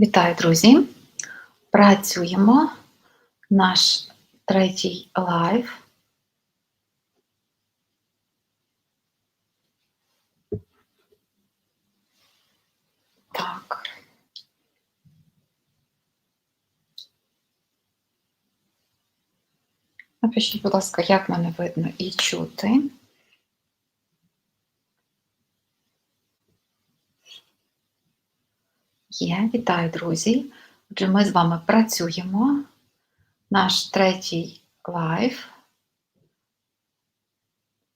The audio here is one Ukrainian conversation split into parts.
Вітаю, друзі! Працюємо наш третій лайв. Так. Напишіть, будь ласка, як мене видно і чути. Є, вітаю, друзі! Отже, ми з вами працюємо. Наш третій лайв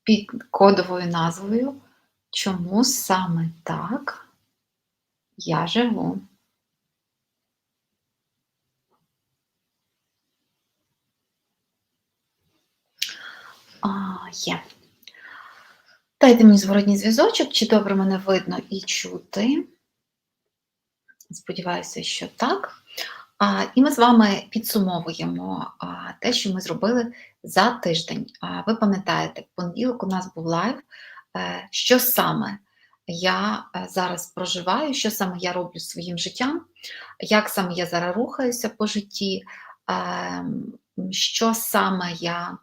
під кодовою назвою Чому саме так я живу? А, Є. Дайте мені зворотній зв'язочок, чи добре мене видно і чути. Сподіваюся, що так. І ми з вами підсумовуємо те, що ми зробили за тиждень. А, Ви пам'ятаєте, в понеділок у нас був лайв, е, що саме я е, зараз проживаю, що саме я роблю своїм життям, як саме я зараз рухаюся по житті, е, що саме я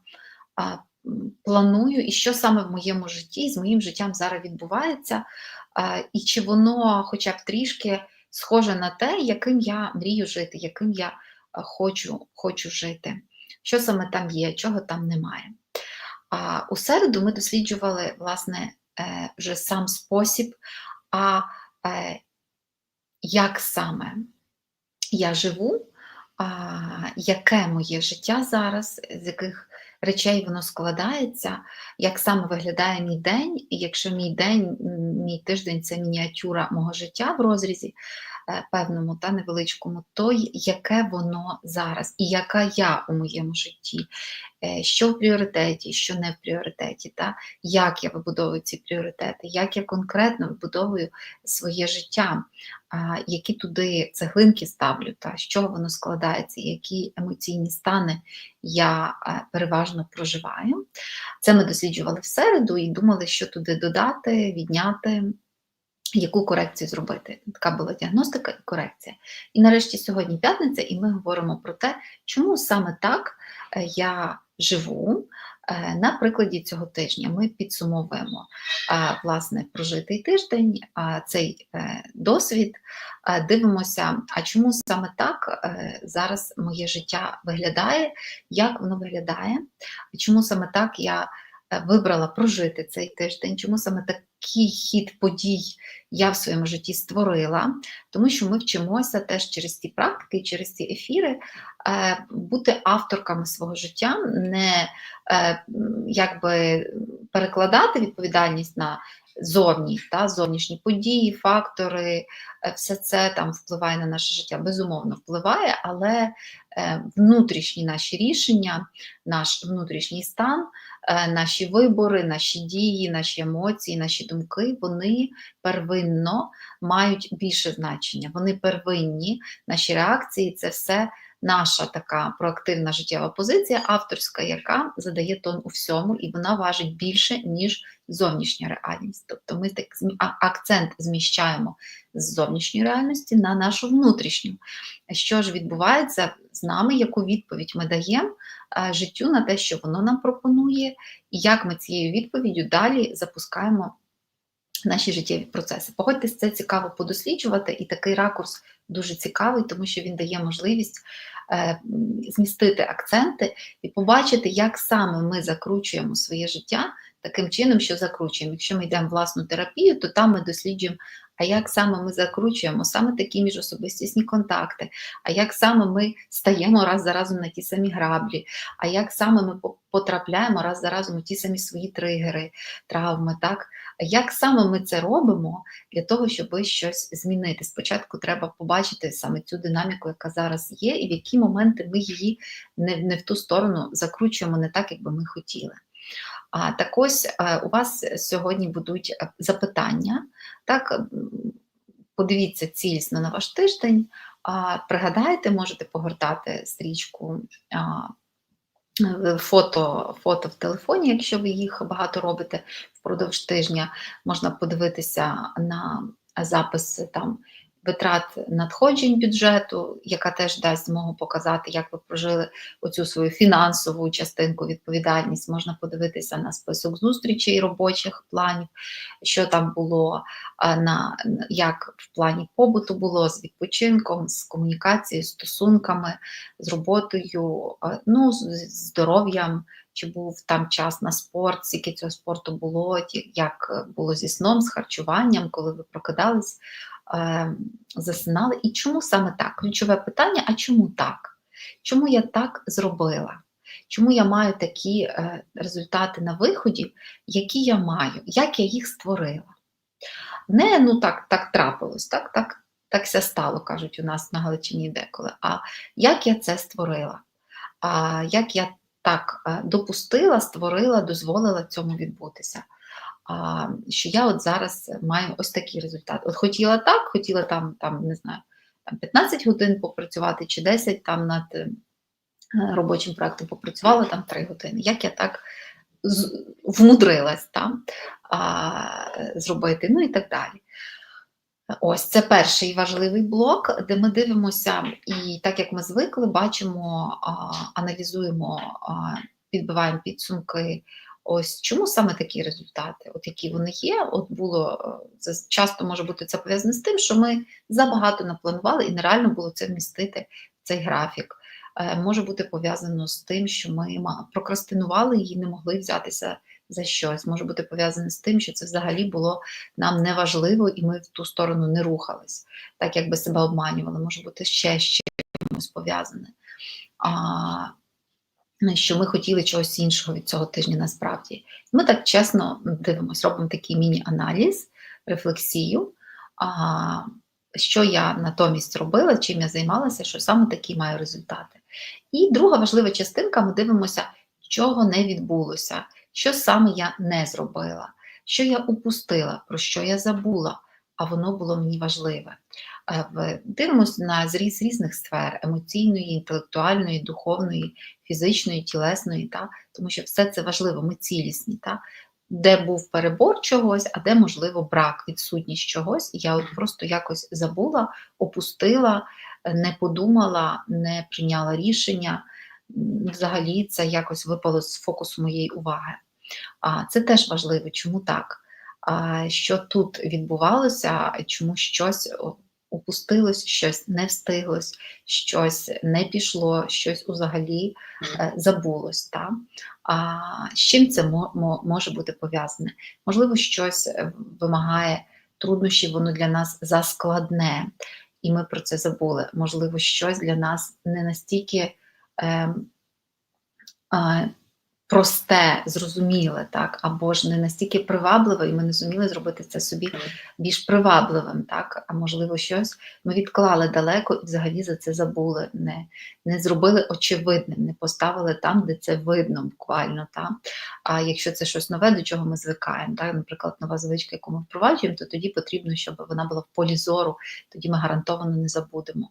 планую і що саме в моєму житті з моїм життям зараз відбувається, і чи воно хоча б трішки схоже на те, яким я мрію жити, яким я хочу хочу жити, що саме там є, чого там немає. А у середу ми досліджували, власне, е, вже сам спосіб, а е, як саме я живу, яке моє життя зараз, з яких речей воно складається, як саме виглядає мій день, і якщо мій день, мій тиждень це мініатюра мого життя в розрізі певному та невеличкому, то яке воно зараз, і яка я у моєму житті, Е, що в пріоритеті, що не в пріоритеті, та? Як я вибудовую ці пріоритети, як я конкретно вибудовую своє життя, які туди цеглинки ставлю, та? Чого воно складається, які емоційні стани я е, переважно проживаю. Це ми досліджували в середу і думали, що туди додати, відняти. Яку корекцію зробити? Така була діагностика і корекція. І нарешті сьогодні п'ятниця, і ми говоримо про те, чому саме так е, я живу. Е, на прикладі цього тижня ми підсумовуємо власне прожитий тиждень, цей е, досвід, дивимося, а чому саме так зараз моє життя виглядає, як воно виглядає, чому саме так я вибрала прожити цей тиждень, чому саме такий хід подій я в своєму житті створила, тому що ми вчимося теж через ті практики, через ці ефіри е, бути авторками свого життя, не е, якби перекладати відповідальність на зовні, та, зовнішні події, фактори, е, все це там впливає на наше життя, безумовно впливає, але внутрішні наші рішення, наш внутрішній стан, наші вибори, наші дії, наші емоції, наші думки, вони первинно мають більше значення. Вони первинні, наші реакції це все наша така проактивна життєва позиція, авторська, яка задає тон у всьому, і вона важить більше, ніж зовнішня реальність. Тобто ми так акцент зміщаємо з зовнішньої реальності на нашу внутрішню. Що ж відбувається з нами, яку відповідь ми даємо е, життю на те, що воно нам пропонує, і як ми цією відповіддю далі запускаємо наші життєві процеси. Погодьтесь, це цікаво подосліджувати, і такий ракурс дуже цікавий, тому що він дає можливість е, змістити акценти і побачити, як саме ми закручуємо своє життя таким чином, що закручуємо. Якщо ми йдемо власну терапію, то там ми досліджуємо. А як саме ми закручуємо саме такі міжособистісні контакти, а як саме ми стаємо раз за разом на ті самі граблі, а як саме ми потрапляємо раз за разом у ті самі свої тригери, травми, так? Як саме ми це робимо для того, щоб щось змінити? Спочатку треба побачити саме цю динаміку, яка зараз є, і в які моменти ми її не, не в ту сторону закручуємо не так, як би ми хотіли. А так ось е, у вас сьогодні будуть е, запитання. Так, подивіться цілісно на ваш тиждень, пригадайте, можете погортати стрічку фото фото в телефоні, якщо ви їх багато робите впродовж тижня, можна подивитися на запис там витрат надходжень бюджету, яка теж дасть змогу показати, як ви прожили оцю свою фінансову частинку, відповідальність. Можна подивитися на список зустрічей робочих планів, що там було, на як в плані побуту було з відпочинком, з комунікацією, стосунками, з роботою, ну, з здоров'ям. Чи був там час на спорт, скільки цього спорту було, як було зі сном, з харчуванням, коли ви прокидались, засинали. І чому саме так? Ключове питання: а чому так? Чому я так зробила? Чому я маю такі е, результати на виході, які я маю, як я їх створила? Не ну так так трапилось, так так, так стало, кажуть у нас на Галичині деколи. А як я це створила? А Як я так е, допустила, створила, дозволила цьому відбутися? Що я от зараз маю ось такий результат. От хотіла так, хотіла там, там не знаю, там 15 годин попрацювати чи 10 там над е, робочим проектом попрацювала там 3 години. Як я так вмудрилась там зробити, ну і так далі. Ось це перший важливий блок, де ми дивимося, і так як ми звикли, бачимо, аналізуємо, підбиваємо підсумки Ось чому саме такі результати, от які вони є, от було е, це часто може бути це пов'язане з тим, що ми забагато напланували і нереально було це вмістити в цей графік. Е, може бути пов'язано з тим, що ми прокрастинували і не могли взятися за щось. Може бути пов'язане з тим, що це взагалі було нам неважливо, і ми в ту сторону не рухались, так якби себе обманювали. Може бути ще з чимось пов'язане що ми хотіли чогось іншого від цього тижня насправді. Ми так чесно дивимося, робимо такий міні-аналіз, рефлексію, що я натомість робила, чим я займалася, що саме такі маю результати. І друга важлива частинка: ми дивимося, чого не відбулося, що саме я не зробила, що я упустила, про що я забула, а воно було мені важливе. Дивимося на зріз різних сфер емоційної, інтелектуальної, духовної, фізичної, тілесної, та? тому що все це важливо, ми цілісні. Та? Де був перебор чогось, а де, можливо, брак, відсутність чогось. Я от просто якось забула, опустила, не подумала, не прийняла рішення. Взагалі, це якось випало з фокусу моєї уваги. А це теж важливо, чому так? Що тут відбувалося, чому щось упустилось, щось не встиглось, щось не пішло, щось взагалі е, забулось. Та? А з чим це може бути пов'язане? Можливо, щось е, вимагає труднощів, воно для нас заскладне, і ми про це забули. Можливо, щось для нас не настільки. Е, просте, зрозуміле, так, або ж не настільки привабливе, і ми не зуміли зробити це собі більш привабливим, так, а можливо, щось ми відклали далеко і взагалі за це забули, не не зробили очевидним, не поставили там, де це видно буквально. Так. А якщо це щось нове, до чого ми звикаємо, так, наприклад, нова звичка, яку ми впроваджуємо, то тоді потрібно, щоб вона була в полі зору, тоді ми гарантовано не забудемо.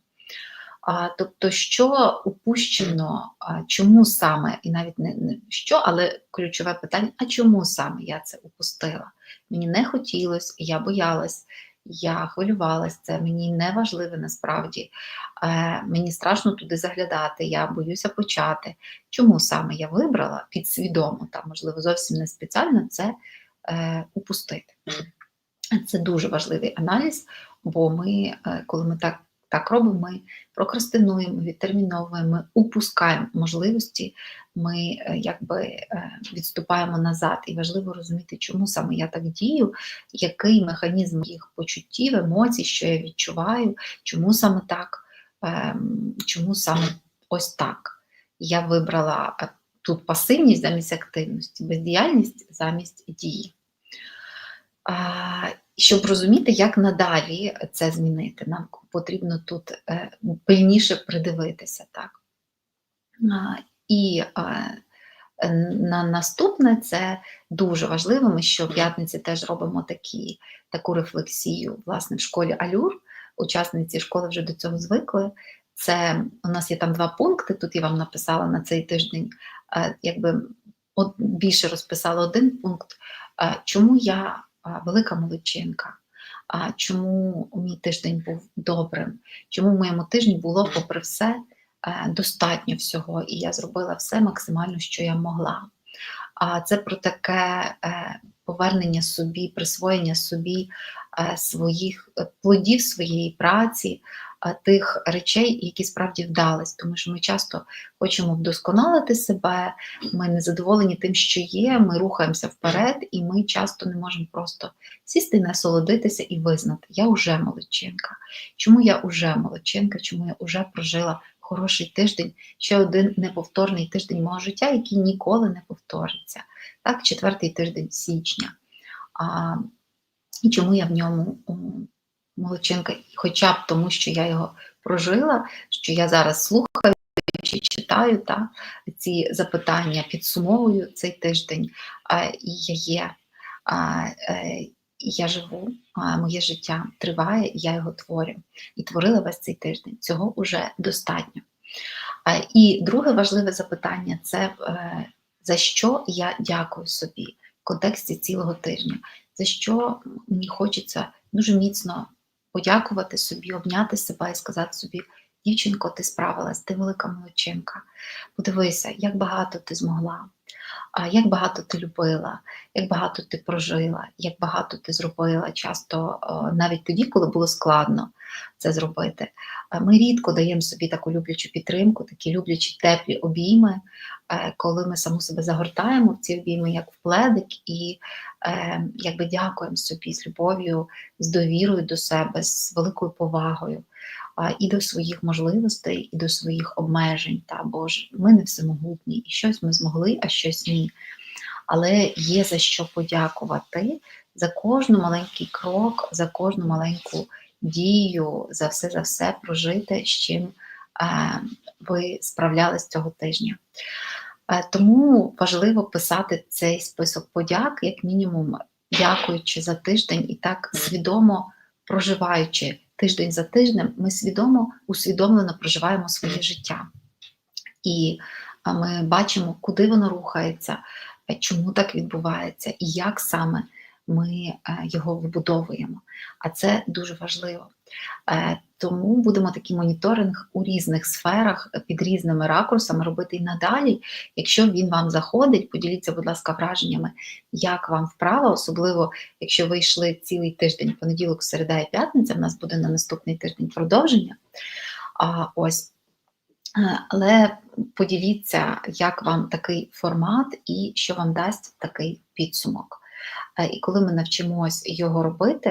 Тобто, що упущено, чому саме, і навіть не, не що, але ключове питання: а чому саме я це упустила? Мені не хотілося, я боялась, я хвилювалася, це мені не важливо насправді. Е, Мені страшно туди заглядати, я боюся почати. Чому саме я вибрала підсвідомо, там, можливо, зовсім не спеціально це е, упустити? Це дуже важливий аналіз, бо ми, е, коли ми так так робимо ми прокрастинуємо, відтерміновуємо, упускаємо можливості, ми е, якби е, відступаємо назад. І важливо розуміти, чому саме я так дію, який механізм їх почуттів, емоцій, що я відчуваю, чому саме так, ем, чому саме ось так. Я вибрала е, тут пасивність замість активності, бездіяльність замість дії. Щоб розуміти, як надалі це змінити, нам потрібно тут е, пильніше придивитися. так. І на наступне це дуже важливо. Ми щоп'ятниці теж робимо такі, таку рефлексію власне, в школі Алюр. Учасниці школи вже до цього звикли. Це у нас є там два пункти. Тут я вам написала на цей тиждень, е, якби більше розписала один пункт, е, чому я велика молодчинка. чому мій тиждень був добрим, чому в моєму тижні було, попри все, е, достатньо всього, і я зробила все максимально, що я могла. А це про таке е, повернення собі, присвоєння собі е, своїх плодів своєї праці, тих речей, які справді вдались, тому що ми часто хочемо вдосконалити себе, ми не задоволені тим, що є, ми рухаємося вперед, і ми часто не можемо просто сісти, насолодитися і визнати, я вже молодчинка. Чому я вже молодчинка, чому я вже прожила хороший тиждень, ще один неповторний тиждень мого життя, який ніколи не повториться. Так, четвертий тиждень січня. А, І чому я в ньому молодчинка, хоча б тому, що я його прожила, що я зараз слухаю чи читаю та, ці запитання, підсумовую цей тиждень, а, і я є, а, е, я живу, а, моє життя триває, я його творю. І творила весь цей тиждень. Цього вже достатньо. А, і друге важливе запитання це е, за що я дякую собі в контексті цілого тижня, за що мені хочеться дуже міцно подякувати собі, обняти себе і сказати собі, дівчинко, ти справилась, ти велика молодчинка. Подивися, як багато ти змогла, як багато ти любила, як багато ти прожила, як багато ти зробила, часто навіть тоді, коли було складно це зробити. Ми рідко даємо собі таку люблячу підтримку, такі люблячі теплі обійми, е, коли ми саму себе загортаємо в ці обійми, як в пледик, і е, якби дякуємо собі з любов'ю, з довірою до себе, з великою повагою і до своїх можливостей, і до своїх обмежень. Та бо ми не всемогутні, і щось ми змогли, а щось ні. Але є за що подякувати за кожен маленький крок, за кожну маленьку дію, за все за все прожити, з чим е, ви справлялись цього тижня. Е, тому важливо писати цей список подяк, як мінімум, дякуючи за тиждень і так свідомо проживаючи тиждень за тижнем, ми свідомо усвідомлено проживаємо своє життя. І ми бачимо, куди воно рухається, е, чому так відбувається, і як саме ми е, його вибудовуємо. А це дуже важливо. Тому будемо такий моніторинг у різних сферах під різними ракурсами робити і надалі. Якщо він вам заходить, поділіться, будь ласка, враженнями, як вам вправа, особливо якщо ви йшли цілий тиждень, понеділок, середа і п'ятниця, в нас буде на наступний тиждень продовження. А, ось. Е, але поділіться, як вам такий формат і що вам дасть такий підсумок. Е, і коли ми навчимось його робити,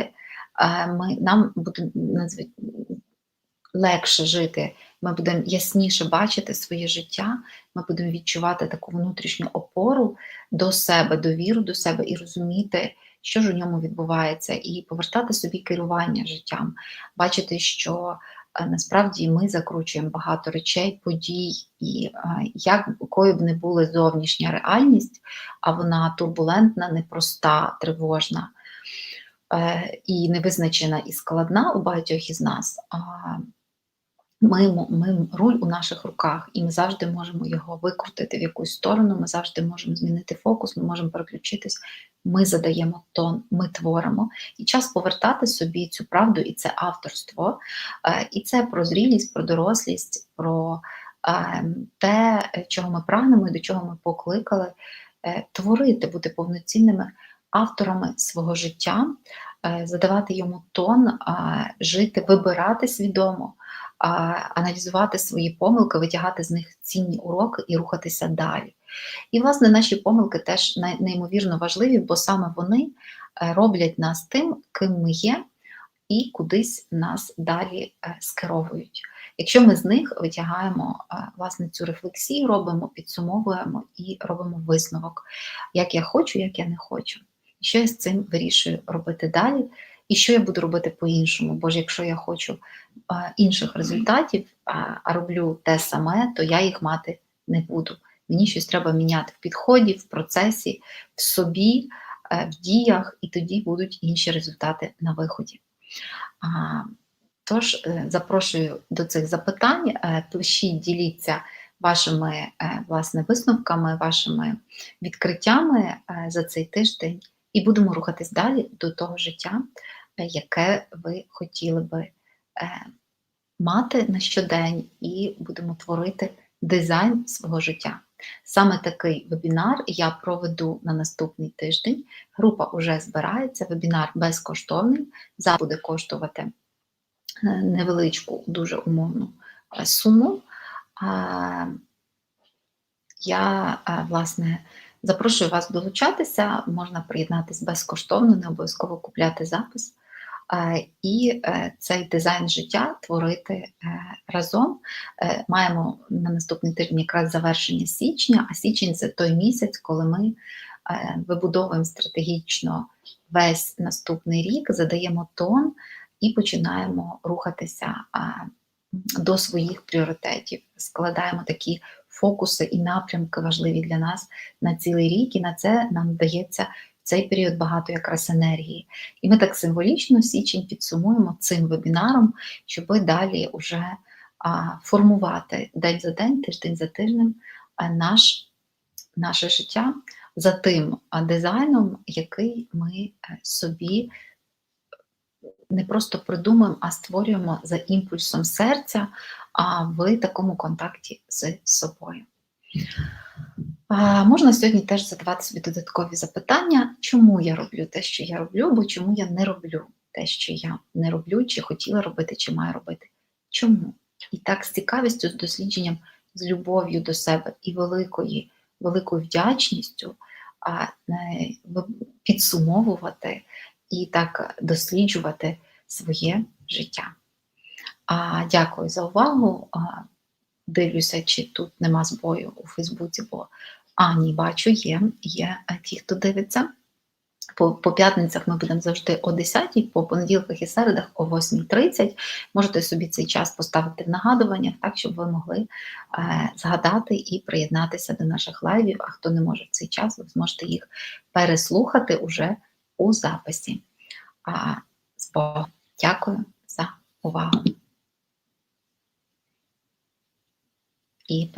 е, ми, нам буде легше жити, ми будемо ясніше бачити своє життя, ми будемо відчувати таку внутрішню опору до себе, довіру до себе і розуміти, що ж у ньому відбувається, і повертати собі керування життям, бачити, що насправді ми закручуємо багато речей, подій, і якою б не була зовнішня реальність, а вона турбулентна, непроста, тривожна е, і невизначена і складна у багатьох із нас. Ми, ми руль у наших руках, і ми завжди можемо його викрутити в якусь сторону, ми завжди можемо змінити фокус, ми можемо переключитись, ми задаємо тон, ми творимо. І час повертати собі цю правду, і це авторство, е, і це про зрілість, про дорослість, про е, те, чого ми прагнемо і до чого ми покликали, е, творити, бути повноцінними авторами свого життя, задавати йому тон, жити, вибирати свідомо аналізувати свої помилки, витягати з них цінні уроки і рухатися далі. І, власне, наші помилки теж неймовірно важливі, бо саме вони е, роблять нас тим, ким ми є, і кудись нас далі е, скеровують. Якщо ми з них витягаємо е, власне цю рефлексію, робимо, підсумовуємо і робимо висновок, як я хочу, як я не хочу. І що я з цим вирішую робити далі, і що я буду робити по-іншому. Бо ж якщо я хочу інших результатів, а роблю те саме, то я їх мати не буду. Мені щось треба міняти в підході, в процесі, в собі, е, в діях, і тоді будуть інші результати на виході. Тож, е, запрошую до цих запитань, е, пишіть, діліться вашими власне, висновками, вашими відкриттями за цей тиждень, і будемо рухатись далі до того життя, яке ви хотіли би е, мати на щодень, і будемо творити дизайн свого життя. Саме такий вебінар я проведу на наступний тиждень. Група вже збирається, вебінар безкоштовний, зараз буде коштувати е, невеличку, дуже умовну е, суму. Я, власне, запрошую вас долучатися, можна приєднатися безкоштовно, не обов'язково купляти запис. Е, І е, цей дизайн життя творити е, разом. Маємо на наступний тиждень якраз завершення січня, а січень це той місяць, коли ми вибудовуємо стратегічно весь наступний рік, задаємо тон і починаємо рухатися до своїх пріоритетів, складаємо такі фокуси і напрямки важливі для нас на цілий рік, і на це нам дається в цей період багато якраз енергії. І ми так символічно січень підсумуємо цим вебінаром, щоб далі вже формувати день за день, тиждень за тижнем наш, наше життя за тим дизайном, який ми е, собі не просто придумуємо, а створюємо за імпульсом серця а в такому контакті з собою. Можна сьогодні теж задавати собі додаткові запитання, чому я роблю те, що я роблю, або чому я не роблю те, що я не роблю, чи хотіла робити, чи маю робити. Чому? І так з цікавістю, з дослідженням, з любов'ю до себе і великою, великою вдячністю а, е, підсумовувати і так досліджувати своє життя. А, Дякую за увагу. Дивлюся, чи тут нема збою у Фейсбуці, бо а, ні, бачу, є, є е, ті, хто дивиться. По, по п'ятницях ми будемо завжди о 10 по понеділках і середах о 8.30. Можете собі цей час поставити в нагадуваннях, так, щоб ви могли е, згадати і приєднатися до наших лайвів. А хто не може в цей час, ви зможете їх переслухати уже у записі. А. Дякую за увагу. І